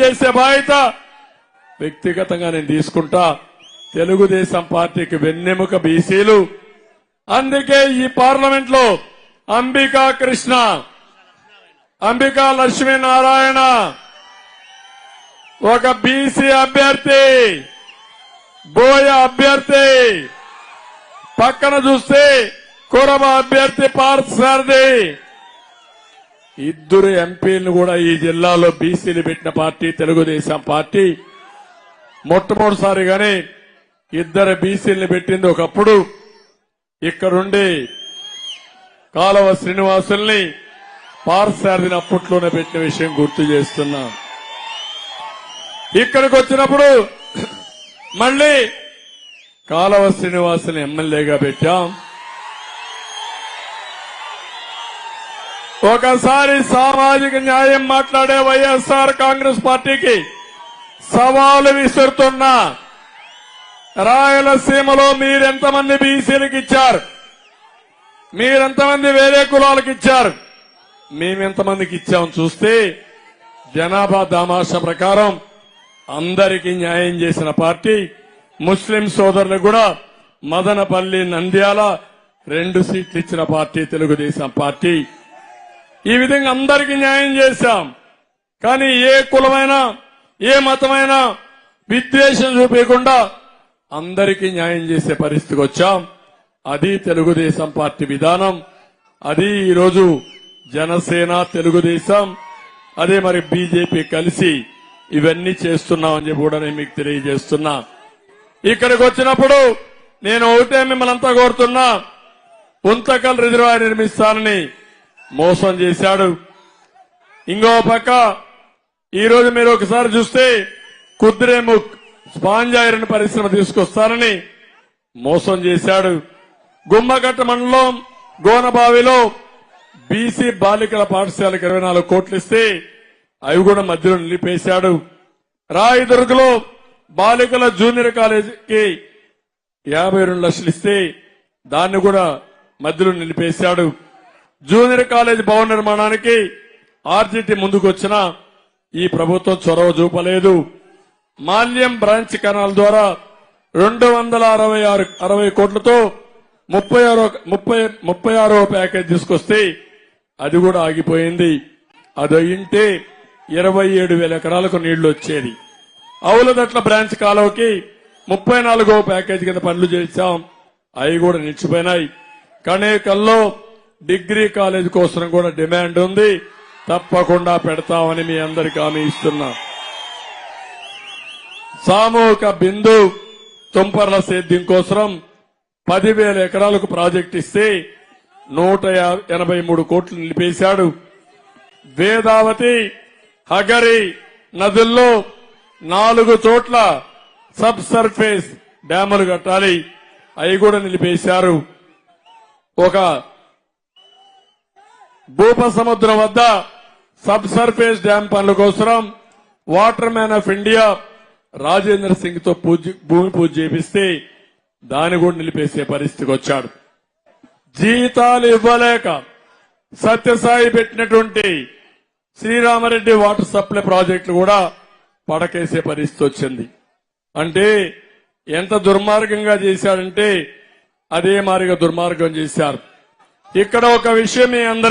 చేసే బాధ్యత వ్యక్తిగతంగా నేను తీసుకుంటా. తెలుగుదేశం పార్టీకి వెన్నెముక బీసీలు. అందుకే ఈ పార్లమెంట్లో అంబికా కృష్ణ అంబికా లక్ష్మీనారాయణ ఒక బీసీ అభ్యర్థి బోయ అభ్యర్థి. పక్కన చూస్తే కురబ అభ్యర్థి పార్థసారథి. ఇద్దరు ఎంపీలను కూడా ఈ జిల్లాలో బీసీలు పెట్టిన పార్టీ తెలుగుదేశం పార్టీ. మొట్టమొదటిసారిగానే ఇద్దరు బీసీలను పెట్టింది ఒకప్పుడు ఇక్కడుండి కాలవ శ్రీనివాసుల్ని పార్సారథిని అప్పట్లోనే పెట్టిన విషయం గుర్తు చేస్తున్నా. ఇక్కడికి వచ్చినప్పుడు మళ్ళీ కాలవ శ్రీనివాసుని ఎమ్మెల్యేగా పెట్టాం. ఒకసారి సామాజిక న్యాయం మాట్లాడే వైఎస్ఆర్ కాంగ్రెస్ పార్టీకి సవాలు విసురుతున్నా రాయలసీమలో మీరెంతమంది బీసీలకు ఇచ్చారు? మీరెంతమంది వేరే కులాలకు ఇచ్చారు? మేమెంతమందికి ఇచ్చాం చూస్తే జనాభా దామాష ప్రకారం అందరికీ న్యాయం చేసిన పార్టీ ముస్లిం సోదరులకు కూడా మదనపల్లి నంద్యాల రెండు సీట్లు ఇచ్చిన పార్టీ తెలుగుదేశం పార్టీ. ఈ విధంగా అందరికీ న్యాయం చేశాం. కానీ ఏ కులమైనా ఏ మతమైనా విద్వేషం చూపించకుండా అందరికీ న్యాయం చేసే పరిస్థితికి వచ్చాం. అది తెలుగుదేశం పార్టీ విధానం. అది ఈరోజు జనసేన తెలుగుదేశం. అదే మరి బీజేపీ కలిసి ఇవన్నీ చేస్తున్నామని చెప్పి కూడా నేను మీకు తెలియజేస్తున్నా. ఇక్కడికి వచ్చినప్పుడు నేను ఒకటే మిమ్మల్ని అంతా కోరుతున్నా. ఉంతకల్ రిజర్వాయర్ నిర్మిస్తానని మోసం చేశాడు. ఇంకో పక్క ఈ రోజు మీరు ఒకసారి చూస్తే కుద్రేముఖ్ స్పాంజ్ ఐరన్ పరిశ్రమ తీసుకొస్తానని మోసం చేశాడు. గుమ్మగట్ట మండలం గోనబావిలో బీసీ బాలికల పాఠశాలకు ఇరవై నాలుగు కోట్లు ఇస్తే అవి కూడా మధ్యలో నిలిపేశాడు. రాయదుర్గలో బాలికల జూనియర్ కాలేజీకి యాభై రెండు లక్షలు ఇస్తే దాన్ని కూడా మధ్యలో నిలిపేశాడు. జూనియర్ కాలేజ్ భవన నిర్మాణానికి ఆర్జీటీ ముందుకొచ్చిన ఈ ప్రభుత్వం చొరవ చూపలేదు. మాల్యం బ్రాంచ్ కెనాల్ ద్వారా రెండు వందల అరవై ఆరు అరవై కోట్లతో ముప్పై ఆరో ముప్పై ముప్పై ఆరో ప్యాకేజ్ తీసుకొస్తే అది కూడా ఆగిపోయింది. అది అయింటే ఇరవై ఏడు వేల ఎకరాలకు నీళ్ళు వచ్చేది. అవులదట్ల బ్రాంచ్ కాలువకి ముప్పై నాలుగో ప్యాకేజ్ కింద పనులు చేశాం. అవి కూడా నిలిచిపోయినాయి. కణేకల్లో డిగ్రీ కాలేజ్ కోసం కూడా డిమాండ్ ఉంది. తప్పకుండా పెడతామని మీ అందరికి హామీ ఇస్తున్నా. సామూహిక బిందు తుంపర్ల సేద్యం కోసం పదివేల ఎకరాలకు ప్రాజెక్ట్ ఇస్తే నూట ఎనభై మూడు కోట్లు నిలిపేశాడు. వేదావతి హగరి నదుల్లో నాలుగు చోట్ల సబ్ సర్ఫేస్ డ్యాములు కట్టాలి. అవి కూడా నిలిపేశారు. ఒక సముద్రం వద్ద సబ్ సర్ఫేస్ డ్యాం పనుల కోసం water man of India Rajendra సింగ్తో భూమి పూజ చేపిస్తే దాన్ని కూడా నిలిపేసే పరిస్థితికి వచ్చాడు. జీతాలు ఇవ్వలేక సత్యసాయి పెట్టినటువంటి శ్రీరామరెడ్డి వాటర్ సప్లై ప్రాజెక్టులు కూడా పడకేసే పరిస్థితి వచ్చింది. అంటే ఎంత దుర్మార్గంగా చేశారంటే అదే మారిగా దుర్మార్గం చేశారు. ఇక్కడ ఒక విషయం మీ